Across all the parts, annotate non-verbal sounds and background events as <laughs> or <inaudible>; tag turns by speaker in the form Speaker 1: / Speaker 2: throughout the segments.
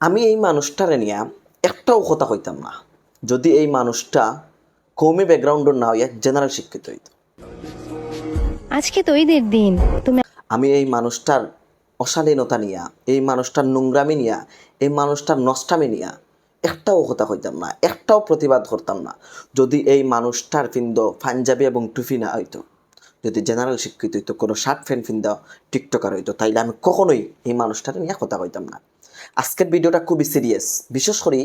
Speaker 1: আমি এই মানুষটারে নিয়ে একটাও কথা কইতাম না। যদি এই মানুষটা কৌমি ব্যাকগ্রাউন্ডের না হইয়া জেনারেল শিক্ষিত হইত।
Speaker 2: আজকে তো ঈদের দিন তুমি
Speaker 1: আমি এই মানুষটার অশালীনতা নিয়া এই মানুষটার নোংরামি নিয়া এই মানুষটার নষ্টামি নিয়া একটাও কথা কইতাম না একটাও প্রতিবাদ করতাম না। যদি এই মানুষটার ফিন্দ পাঞ্জাবি এবং টুফি না হইতো যদি জেনারেল শিক্ষিত হইতো কোনো শার্ট ফ্যান ফিন্দা টিকটকার হইতো তাইলে আমি কখনোই এই মানুষটার নিয়ে কথা কইতাম না। আজকের ভিডিওটা খুবই সিরিয়াস বিশেষ করে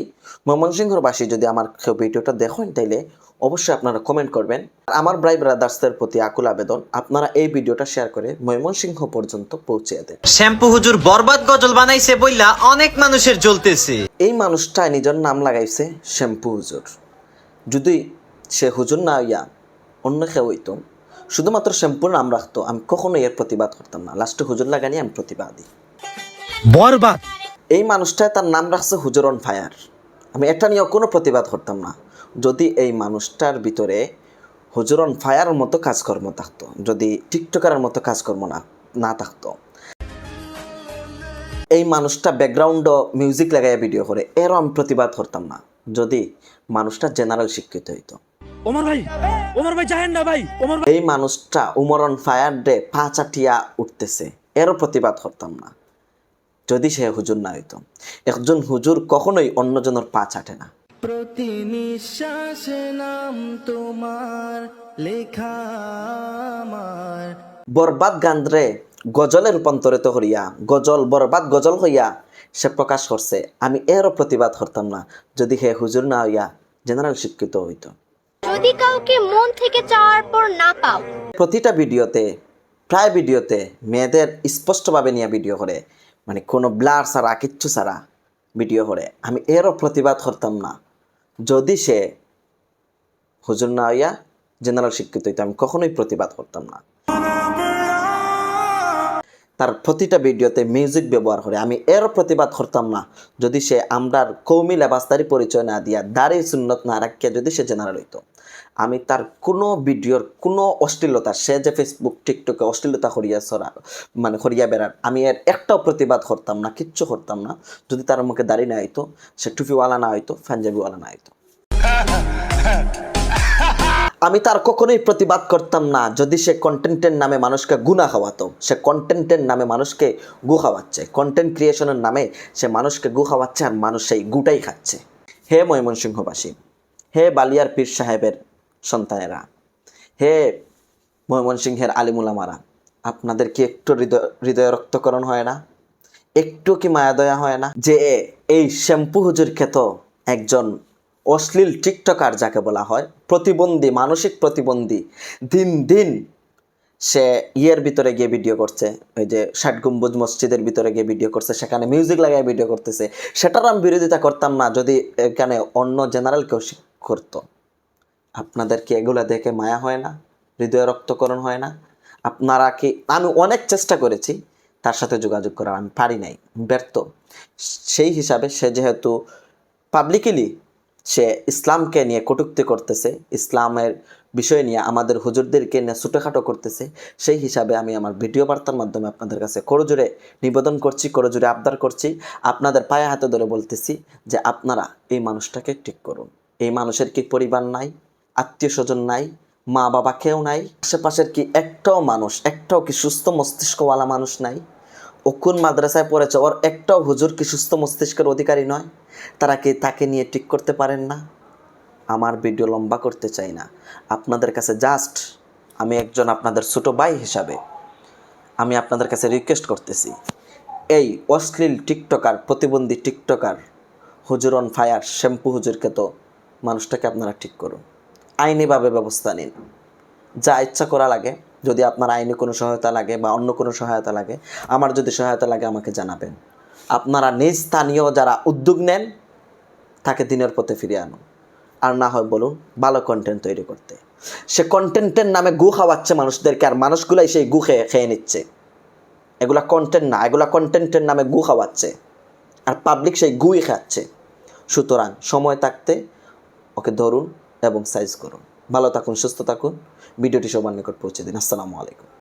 Speaker 1: ময়মনসিংহবাসী যদি আমার কেউ ভিডিওটা দেখেন তাইলে অবশ্যই আপনারা কমেন্ট করবেন। আমার ব্রাই ব্রাদার্সদের প্রতি আকুল আবেদন আপনারা এই ভিডিওটা শেয়ার করে ময়মনসিংহ পর্যন্ত পৌঁছে দেন।
Speaker 3: শ্যাম্পু হুজুর বরবাদ গজল বানাইছে বইলা অনেক মানুষের জ্বলতেছে।
Speaker 1: এই মানুষটা নিজের নাম লাগাইছে শ্যাম্পু হুজুর। যদি সে হুজুর না হইয়া অন্য কেউ হইতো শুধুমাত্র শ্যাম্পুর নাম রাখতো আমি কখনো এর প্রতিবাদ করতাম না। লাস্টে হুজুর লাগানি আমি প্রতিবাদী।
Speaker 3: বরবাদ?
Speaker 1: এই মানুষটায় তার নাম রাখছে হুজুর অন ফায়ার। আমি এটা নিয়েও কোনো প্রতিবাদ করতাম না। যদি এই মানুষটার ভিতরে হুজুর অন ফায়ার মতো কাজকর্ম থাকতো যদি টিকটকারের মতো কাজকর্ম না না থাকতো। এই মানুষটা ব্যাকগ্রাউন্ড মিউজিক লাগাইয়া ভিডিও করে এরও আমি প্রতিবাদ করতাম না যদি মানুষটা জেনারেল শিক্ষিত হইতো।
Speaker 4: ওমর ভাই ওমর ভাই জাহেন না ভাই ওমর
Speaker 1: এই মানুষটা উমরন ফায়ার ডে পা চাটিয়া উঠতেছে এরও প্রতিবাদ করতাম না। যদি সে হুজুর না হইতো একজন হুজুর কখনোই অন্যজনের পা চাটে না।
Speaker 5: প্রতি নিঃশ্বাসে নাম তোমার লেখা আমার।
Speaker 1: বরবাদ গান্দ্রে গজলে রূপান্তরিত করিয়া গজল বরবাদ গজল হইয়া সে প্রকাশ করছে আমি এরও প্রতিবাদ করতাম না যদি হে হুজুর না হইয়া জেনারেল শিক্ষিত হইতো।
Speaker 2: যদি কাউকে মন থেকে চাওয়ার পর না পাও।
Speaker 1: প্রতিটা ভিডিওতে প্রায় ভিডিওতে মেয়েদের স্পষ্টভাবে নিয়ে ভিডিও করে মানে কোনো ব্লার ছাড়া, কিচ্ছু ছাড়া ভিডিও করে। আমি এরও প্রতিবাদ করতাম না। যদি সে হুজুর না হইয়া জেনারেল শিক্ষিত হইতো, আমি কখনোই প্রতিবাদ করতাম না। তার প্রতিটা ভিডিওতে মিউজিক ব্যবহার করে। আমি এরও প্রতিবাদ করতাম না। যদি সে আমরার কৌমি লেবাসদারি পরিচয় না দিয়া দাড়ি সুন্নত না রাখিয়া যদি সে জেনারেল হইতো। আমি তার কোনো ভিডিওর কোনো অশ্লীলতা, সে যে ফেসবুক টিকটকে অশ্লীলতা করিয়া সরা মানে করিয়া বেড়ার, আমি এর একটাও প্রতিবাদ করতাম না, কিচ্ছু করতাম না। যদি তার মুখে দাড়ি না হইতো, সে টুপিওয়ালা না হইতো, পাঞ্জাবিওয়ালা না হইতো। <laughs> আমি তার কখনোই প্রতিবাদ করতাম না, যদি সে কন্টেন্টের নামে মানুষকে গুণা খাওয়াতো। সে কন্টেন্টের নামে মানুষকে গু খাওয়াচ্ছে। কন্টেন্ট ক্রিয়েশনের নামে সে মানুষকে গু খাওয়াচ্ছে আর মানুষ সেই গুটাই খাচ্ছে। হে ময়মনসিংহবাসী, হে বালিয়ার পীর সাহেবের সন্তানেরা, হে ময়মনসিংহের আলিমুলামারা আপনাদের কি একটু হৃদয় হৃদয় রক্তকরণ হয় না? একটু কি মায়া দয়া হয় না? যে এই শ্যাম্পু হুজুর খ্যাত একজন অশ্লীল টিকটকার যাকে বলা হয়, প্রতিবন্ধী, মানসিক প্রতিবন্ধী, দিন দিন সে ইয়ের ভিতরে গিয়ে ভিডিও করছে, ওই যে ষাট গম্বুজ মসজিদের ভিতরে গিয়ে ভিডিও করছে, সেখানে মিউজিক লাগায় ভিডিও করতেছে। সেটার আমি বিরোধিতা করতাম না, যদি এখানে অন্য জেনারেল কেউ করতো। আপনাদের কি এগুলো দেখে মায়া হয় না? হৃদয় রক্তকরণ হয় না? আপনারা কি, আমি অনেক চেষ্টা করেছি, তার সাথে যোগাযোগ করার, আমি পারি নাই, ব্যর্থ। সেই হিসাবে সে যেহেতু পাবলিকলি সে ইসলামকে নিয়ে কটুক্তি করতেছে, ইসলামের বিষয় নিয়ে আমাদের হুজুরদেরকে নিয়ে ছোটোখাটো করতেছে, সেই হিসাবে আমি আমার ভিডিও বার্তার মাধ্যমে আপনাদের কাছে করজোরে নিবেদন করছি করজোরে আবদার করছি। আপনাদের পায়ে হাতে ধরে বলতেছি যে আপনারা এই মানুষটাকে ঠিক করুন। এই মানুষের কি পরিবার নাই, আত্মীয় স্বজন নাই মা বাবা কেউ নাই, আশেপাশের কি একটাও মানুষ, একটাও কি সুস্থ মস্তিষ্কওয়ালা মানুষ নাই? কোন মাদ্রাসায় পড়েছে? ওর একটাও হুজুর কি সুস্থ মস্তিষ্কের অধিকারী নয়? তারা কি তাকে নিয়ে ঠিক করতে পারেন না? আমার ভিডিও লম্বা করতে চাই না। আপনাদের কাছে জাস্ট আমি একজন আপনাদের ছোটো ভাই হিসাবে আমি আপনাদের কাছে রিকোয়েস্ট করতেছি। এই অশ্লীল টিকটকার, প্রতিবন্ধী টিকটকার, হুজুর অন ফায়ার শ্যাম্পু হুজুরকে তো মানুষটাকে আপনারা ঠিক করুন। আইনিভাবে ব্যবস্থা নিন। যা ইচ্ছা করা লাগে। যদি আপনার আইনি কোনো সহায়তা লাগে বা অন্য কোনো সহায়তা লাগে, আমার যদি সহায়তা লাগে আমাকে জানাবেন। আপনারা নিজ স্থানীয় যারা উদ্যোগ নেন, তাকে দিনের পথে ফিরিয়ে আনুন। আর না হয় বলুন, ভালো কন্টেন্ট তৈরি করতে। সে কন্টেন্টের নামে গু খাওয়াচ্ছে মানুষদেরকে, আর মানুষগুলাই সেই গু খেয়ে খেয়ে নিচ্ছে। এগুলা কন্টেন্ট না, এগুলা কন্টেন্টের নামে গু খাওয়াচ্ছে। আর পাবলিক সেই গুই খাচ্ছে। সুতরাং সময় থাকতে ওকে ধরুন এবং সাইজ করুন। ভালো থাকুন সুস্থ থাকুন। ভিডিওটি সবার নিকট পৌঁছে দিন। আসসালামু আলাইকুম।